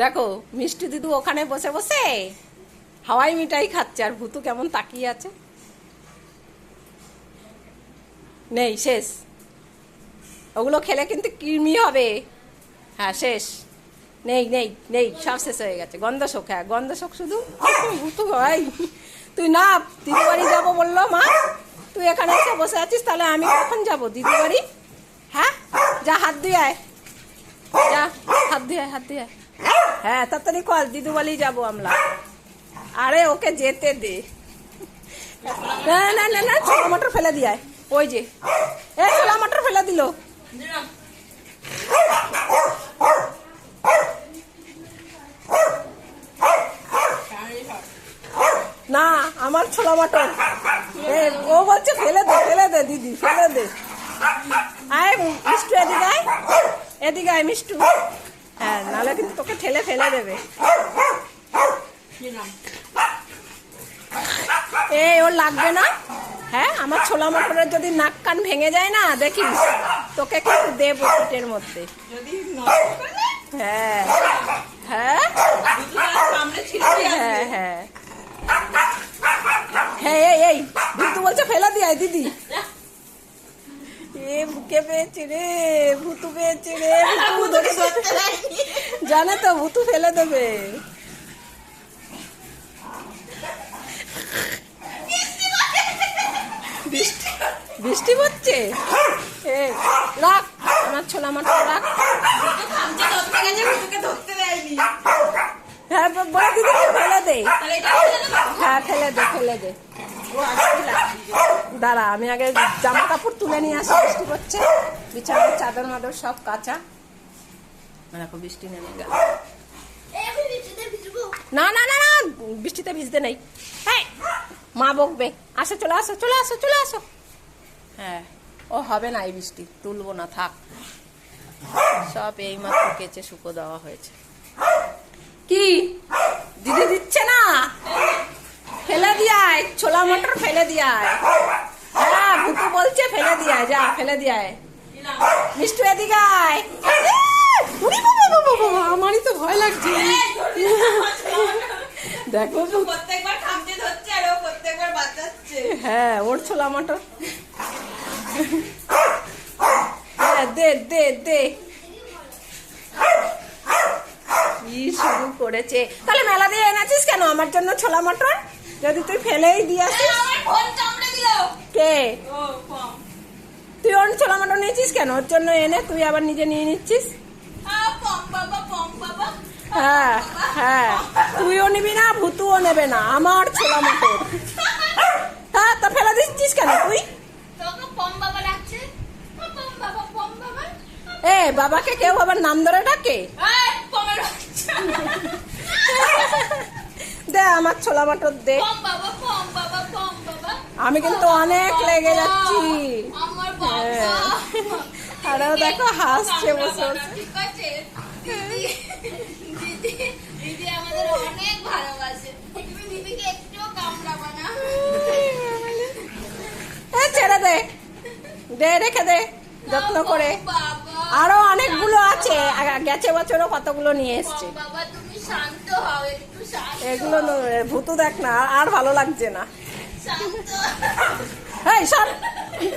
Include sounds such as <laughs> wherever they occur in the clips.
দেখো মিষ্টি দিদু ওখানে বসে বসে হাওয়াই মিঠাই খাচ্ছে আর ভুতু কেমন তাকিয়ে আছে? নেই শেষ। ওগুলো খেলে কিন্তু কৃমি হবে। হ্যাঁ শেষ। নেই নেই নেই সব শেষ হয়ে গেছে। গন্ধশোক হ্যাঁ গন্ধশোক শুধু? ভুতু ভাই তুই না দিদি বাড়ি যাব বলল মা। তুই এখানে এসে বসে আছিস তাহলে আমি কখন যাব? দিদি বাড়ি হ্যাঁ? যা হাত দিয়ে আয়। যা হাত দিয়ে আয়, হাত দিয়ে আয়। হ্যাঁ তাড়াতাড়ি কল দিদু বাড়ি যাব আমরা। আরে, ওকে যেতে দে। না না না না, ছোলা মটর ফেলে দিয়ে ওই যে। এ, ছোলা মটর ফেলে দিল। না, আমার ছোলা মটর। ও বলছে, ফেলে দে ফেলে দে, দিদি, ফেলে দে। আয়, মিষ্টু, এদিকে আয়। এদিকে আয়, মিষ্টু। হ্যাঁ নাহলে কিন্তু তোকে ঠেলে ফেলে দেবে। এ ওর লাগবে না? হ্যাঁ আমার ছোলা মটরের যদি নাক কান ভেঙে যায় না দেখিস? তোকে কিন্তু দেবো পিঠের মধ্যে। হ্যাঁ। হ্যাঁ? হ্যাঁ হ্যাঁ। হ্যাঁ এই এই ভুতু বলছে ফেলে দিয়ে দিদি। এ বুকে পেয়েছে রে ভুতু পেয়েছে রে ভুতু ধরে <laughs> জানে তো, ভুতু ফেলে দেবে। বৃষ্টি এ, রাখ, আমার ছোলা মাটা রাখ। হ্যাঁ হ্যাঁ দে, ফেলে দে। দাঁড়া, আমি আগে জামা কাপড় তুলে নিয়ে আসি, বৃষ্টি পড়ছে বিছানার চাদর মাদর সব কাঁচা। দেখো বৃষ্টি নেমে গেল। না না না না বৃষ্টিতে ভিজতে নেই। হ্যাঁ মা বকবে। আসো চলে আসো চলে আসো চলে আসো। হ্যাঁ ও হবে না এই বৃষ্টি তুলবো না থাক। সব এই মাত্র কেচে শুকো দেওয়া হয়েছে। কি? দিদি দিচ্ছে না? ফেলে দিয়ায় ছোলা মটর ফেলে দিয়ায় হ্যাঁ ভুতু বলছে ফেলে দিয়ায় যা ফেলে দিয়ায়। মিষ্টু এদিকে আয় বাবা বাবা বাবা, আমারই তো ভয় লাগছে। দেখো প্রত্যেকবার খামচে ধরছে আর ও প্রত্যেকবার বাঁচাচ্ছে। হ্যাঁ ওর ছোলা মটর। হ্যাঁ দে দে দে। কি শুরু করেছে? তাহলে মেলা দিয়ে এনেছিস কেন? আমার জন্য ছোলা মটর? যদি তুই ফেলেই দিয়ে আসিস। আমার ফোন চামড়ে দিল। কে? তুই ওর ছোলা মটর নিয়েছিস কেন? ওর জন্য এনে তুই আবার নিজে নিয়ে নিচ্ছিস আ পম বাবা পম বাবা হ্যাঁ হ্যাঁ। তুইও নিবি না ভুতুও নেবে না আমার ছোলা মটর হ্যাঁ তা ফেলে দিচ্ছিস কেন তুই? এ বাবাকে কেউ আবার নাম ধরে ডাকে। দে আমার ছোলা মটর দে। আমি কিন্তু অনেক লেগে যাচ্ছি। হ্যাঁ। আরও দেখো হাসছে বসে দিদি। দিদি দিদি আমাদের অনেক ভালোবাসে। তুমি দিদিকে একটুও কামড়াবা না। ছেড়ে দে। দে রেখে দে। যত্ন করে। আরও অনেকগুলো আছে। গেছে বছরও কতগুলো নিয়ে এসছে। একটু এগুলো ভুতু দেখ না আর ভালো লাগছে না। এই সর।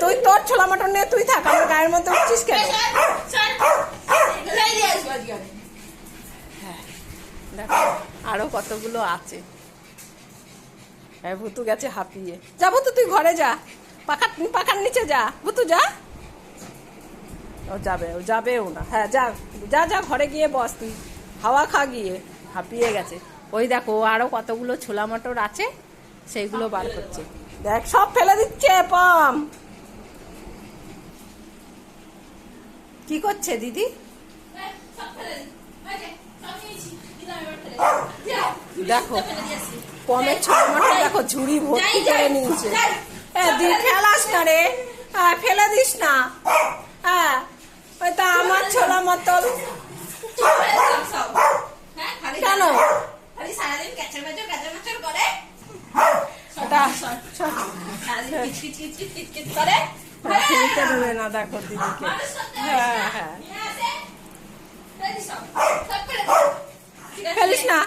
তুই তোর ছোলা মটর নিয়ে তুই থাক আমার গায়ের মধ্যে উঠছিস কেন? দেখো আরও কতগুলো আছে। হ্যাঁ ভুতু গেছে হাঁপিয়ে। যা ভুতু তুই ঘরে যা। পাখার পাখার নিচে যা। ভুতু যা। ও যাবে ও যাবেও না। হ্যাঁ যা যা যা ঘরে গিয়ে বস তুই। হাওয়া খা গিয়ে হাঁপিয়ে গেছে। ওই দেখো ও আরও কতগুলো ছোলা মটর আছে সেইগুলো বার করছে। দেখ সব ফেলে দিচ্ছে পম। কি করছে দিদি এই, সব ফেলে দিন। এই যে, সব নিয়েছি। দিলাম এবার ফেলে দিন। যা, দেখো ফেলে দিয়েছি। পমের ছোট দেখো ঝুড়ি ভর্তি করে নিয়েছে। হ্যাঁ দি ফেলাস না রে। হ্যাঁ ফেলে দিস না। হ্যাঁ ওই তো আমার ছোলা দিলাম সব। হ্যাঁ, কেন খালি সারাদিন ক্যাচর ম্যাচর ক্যাচর ম্যাচর করে ওটা সারাদিন কিচকিচ কিচকিচ কিচকিচ করে ফেলতে দেবে না দেখো দিদিকে মানুষ সত্যি হ্যাঁ হ্যাঁ দিস। না।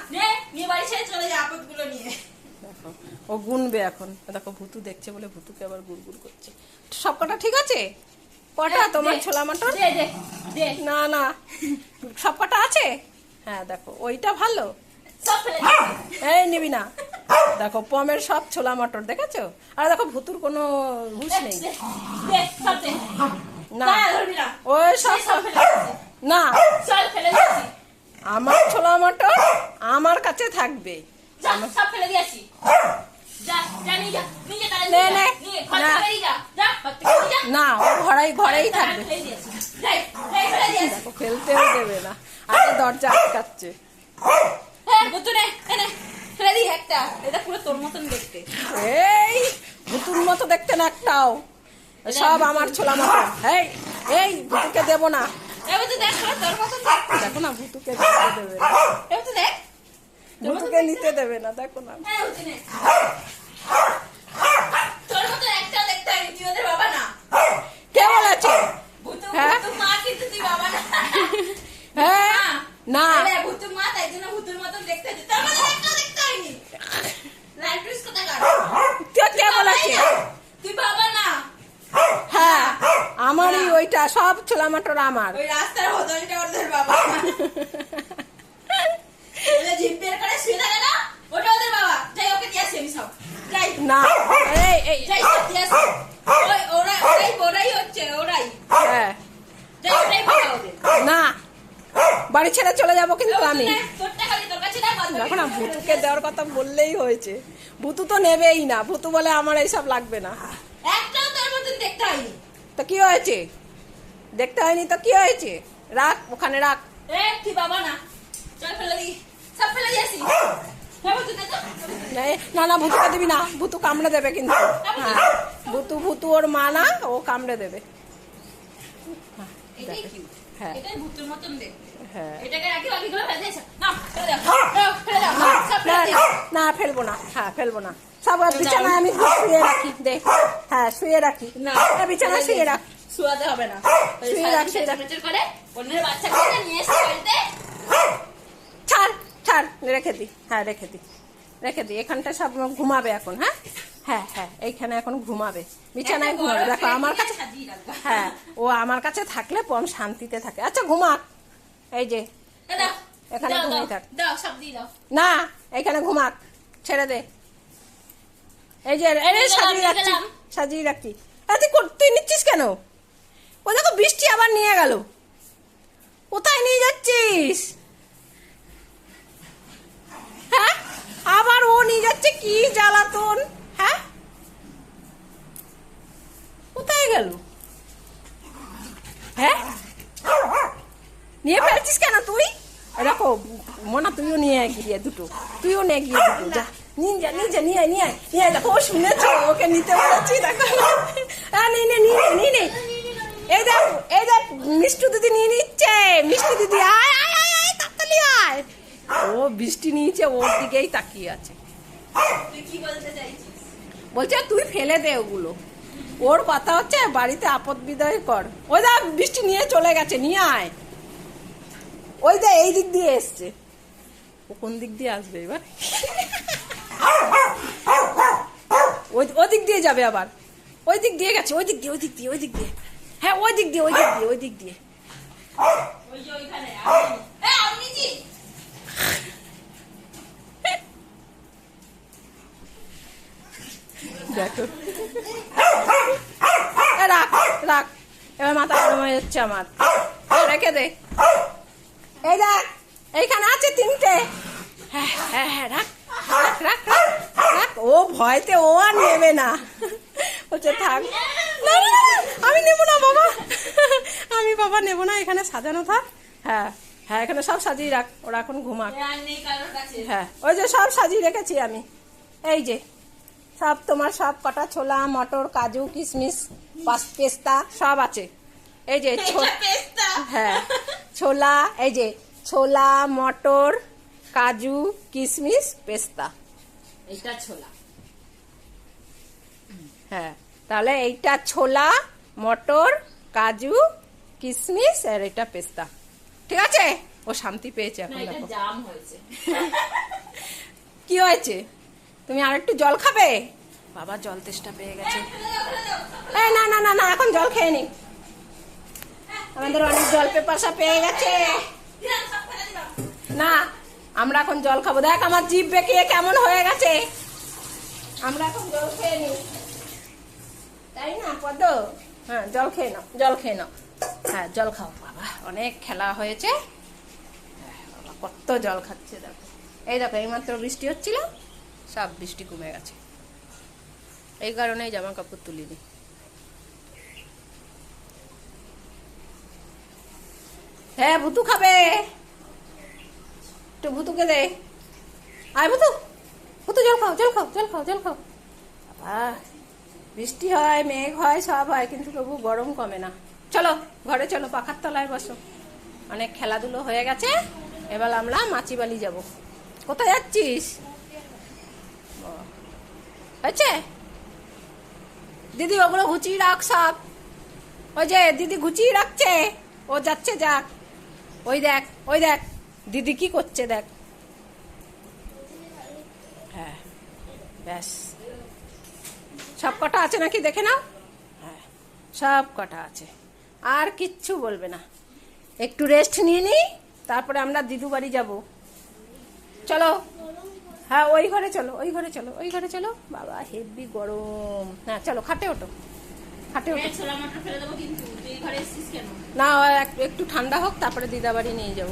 ও গুনবে এখন। দেখো ভুতু দেখছে বলে ভুতুকে আবার গুড় গুড় করছে। সব কটা ঠিক আছে? কটা? তোমার ছোলা মটর দে দে দে। না না। সব কটা আছে? হ্যাঁ দেখো ওইটা ভালো। সব এই নিবি না। দেখো পমের সব ছোলা মটর দেখেছ? আর দেখো ভুতুর কোনো হুঁশ নেই। না। ওই সব না। চল ফেলে দিয়েছি। আমার ছোলা মটর আমার কাছে থাকবে। সব ফেলে দিয়েছি নে, ঘরেই ঘরেই থাকবে। ফেলতেও দেবে না। আগে দরজা আটকাচ্ছে। এই ভুতুর মতো দেখতে না একটাও। সব আমার ছোলা মটর। এই এই ভুতুকে দেবো না। এবার তো দেখ তোর মতন দেখো না ভুতুকে দিতে দেবে। এবার তো দেখ ভুতুকে নিতে দেবে না দেখো না। হ্যাঁ তোর মতো একটা দেখতে হয়নি তুই ওদের বাবা না। কে বলেছে? ভুতু হ্যাঁ? মা কিন্তু তুই বাবা না। হ্যাঁ? না। তাহলে মা তাই জন্য ভুতুর মতন দেখতে হচ্ছে তোর মতন একটাও দেখতে হয়নি লাইব্রেরিস কোথায় কার কে কে বলেছে তুই বাবা না হ্যাঁ ওইটা সব ছোলা মটর আমার। ওই রাস্তার হদলটা ওদের বাবা। ওই যে করে শুয়ে থাকে না ওটা ওদের বাবা। যাই ওকে দিয়ে আসি সব। যাই। না এই এই। যাই দিয়ে আসি। ওই ওরা ওরাই ওরাই হচ্ছে ওরাই। হ্যাঁ। যাই ওটাই বাবা ওদের। না বাড়ি ছেড়ে চলে যাব কিন্তু আমি। নে, দেখো ভুতুকে দেওয়ার কথা বললেই হয়েছে। ভুতু তো নেবেই না ভুতু বলে আমার এইসব লাগবে না। একটাও তোর মতন দেখতে হয়নি। তো কি হয়েছে? দেখতে হয়নি তো কি হয়েছে? রাখ ওখানে রাখ। তুই বাবা না? চল ফেলে দি সব ফেলে দিয়েছি হ্যাঁ না না ভুতুকে দিবি না। ভুতু কামড়ে দেবে কিন্তু। হ্যাঁ ভুতু। ভুতু ওর মা না ও কামড়ে দেবে। হ্যাঁ। হ্যাঁ। না ফেলব না। হ্যাঁ ফেলব না। সব বিছানায় আমি শুয়ে রাখি দে হ্যাঁ শুয়ে রাখি। না হ্যাঁ, বিছানায় শুয়ে রাখ। শুয়াতে হবে না। শুয়ে রাখ, শুয়ে রাখ। সারাদিন করে অন্যের বাচ্চাকে নিয়ে এসে বাড়িতে ছাড় ছাড় রেখে দি। হ্যাঁ রেখে দি। রেখে দি। এখানটা সব ঘুমাবে এখন হ্যাঁ? হ্যাঁ হ্যাঁ এইখানে এখন ঘুমাবে। বিছানায় ঘুমাবে। দেখো আমার কাছে হ্যাঁ ও আমার কাছে থাকলে পম শান্তিতে থাকে। আচ্ছা ঘুমাক। এই যে এখানে ঘুমিয়ে থাক। দাও সব দিয়ে দাও। না এখানে ঘুমাক। ছেড়ে দে। এই যে সাজিয়ে রাখছি। সাজিয়ে রাখছি। আরে তুই কর- তুই নিচ্ছিস কেন? ও দেখো বৃষ্টি আবার নিয়ে গেল। কোথায় নিয়ে যাচ্ছিস? হ্যাঁ? আবার ও নিয়ে যাচ্ছে কি জ্বালাতন? হ্যাঁ? হ্যাঁ? নিয়ে কেন তুই? দেখো তুইও নিয়ে গিয়ে দুটো। তুইও নিয়ে গিয়ে নিয়ে নিয়ে শুনেছ, ওকে নিতে বলেছি, দেখো। হ্যাঁ নিয়ে নিয়ে নিয়ে এই দেখ এই দেখ মিষ্টি দিদি নিয়ে নিচ্ছে মিষ্টি দিদি আয় আয় আয় আয় তাড়াতাড়ি আয়। ও বৃষ্টি নিয়েছে ওর দিকেই তাকিয়ে আছে। বলছে তুই ফেলে দে ওগুলো। ওর কথা হচ্ছে বাড়িতে আপদ বিদায় কর। ওই দা বৃষ্টি নিয়ে চলে গেছে নিয়ে আয়। ওই দা এই দিক দিয়ে এসছে। ও কোন দিক দিয়ে আসবে এবার? ওই ওই দিক দিয়ে যাবে আবার। ওই দিক দিয়ে গেছে ওই দিক দিয়ে ওই দিক দিয়ে ওই দিক দিয়ে। হ্যাঁ ওই দিক দিয়ে, ওই দিক দিয়ে, ওই দিক দিয়ে। মাথা গরম হয়ে যাচ্ছে আমার। রেখে দে। এই দেখ, এইখানে আছে তিনটে। হ্যাঁ হ্যাঁ হ্যাঁ রাখ রাখ। ও ভয়তে ও আর নেবে না। বলছে, থাক। না, না, না, না, আমি নেব না বাবা। আমি বাবা নেব না এখানে সাজানো থাক। হ্যাঁ হ্যাঁ এখানে সব সাজিয়ে রাখ ওরা এখন ঘুমাক। হ্যাঁ ওই যে সব সাজিয়ে রেখেছি আমি। এই যে সব তোমার সব কটা ছোলা মটর কাজু কিশমিশ পেস্তা সব আছে। এই যে হ্যাঁ ছোলা এই যে ছোলা মটর কাজু কিশমিশ পেস্তা। এটা ছোলা। হ্যাঁ। তাহলে এইটা ছোলা মটর কাজু কিশমিশ আর এটা পেস্তা। ঠিক আছে? ও শান্তি পেয়েছে এখন দেখো। <laughs> কি হয়েছে? তুমি আর একটু জল খাবে? বাবা জল তেষ্টা পেয়ে গেছে। না না না না এখন জল খেয়ে নি। আমাদের অনেক জল পেপাসা পেয়ে গেছে। না আমরা এখন জল খাব। দেখ আমার জিভ বেঁকিয়ে কেমন হয়ে গেছে। আমরা এখন জল খেয়ে নি। তাই না? পদ্ম হ্যাঁ জল খেয়ে নাও জল খেয়ে নাও। হ্যাঁ জল খাও। বাবা অনেক খেলা হয়েছে। হ্যাঁ, কত জল খাচ্ছে দেখো। এই দেখো এইমাত্র বৃষ্টি হচ্ছিল সব বৃষ্টি কমে গেছে। এই কারণেই জামা কাপড় তুলিনি। হ্যাঁ ভুতু খাবে। একটু ভুতুকে দে। আয় ভুতু। ভুতু জল খাও জল খাও জল খাও জল খাও। বাবা বৃষ্টি হয়, মেঘ হয়, সব হয়, কিন্তু তবু গরম কমে না। চলো, ঘরে চলো, পাখার তলায় বসো। অনেক খেলাধুলো হয়ে গেছে, এবার আমরা মাছিবালি যাব। কোথায় যাচ্ছিস? হয়েছে? দিদি ওগুলো ঘুচিয়ে রাখ সব। ওই যে, দিদি ঘুচিয়ে রাখছে। ও যাচ্ছে, যাক। ওই দেখ ওই দেখ। দিদি কি করছে, দেখ। হ্যাঁ ব্যাস। সব কটা আছে নাকি? দেখে নাও। হ্যাঁ সব কটা আছে। আর কিচ্ছু বলবে না। একটু রেস্ট নিয়ে নিই তারপরে আমরা দিদু বাড়ি যাব। চলো। হ্যাঁ ওই ঘরে চলো ওই ঘরে চলো ওই ঘরে চলো। বাবা হেভি গরম। হ্যাঁ চলো খাটে ওঠো। খাটে ওঠো। কেন? না একটু ঠান্ডা হোক তারপরে দিদা বাড়ি নিয়ে যাব।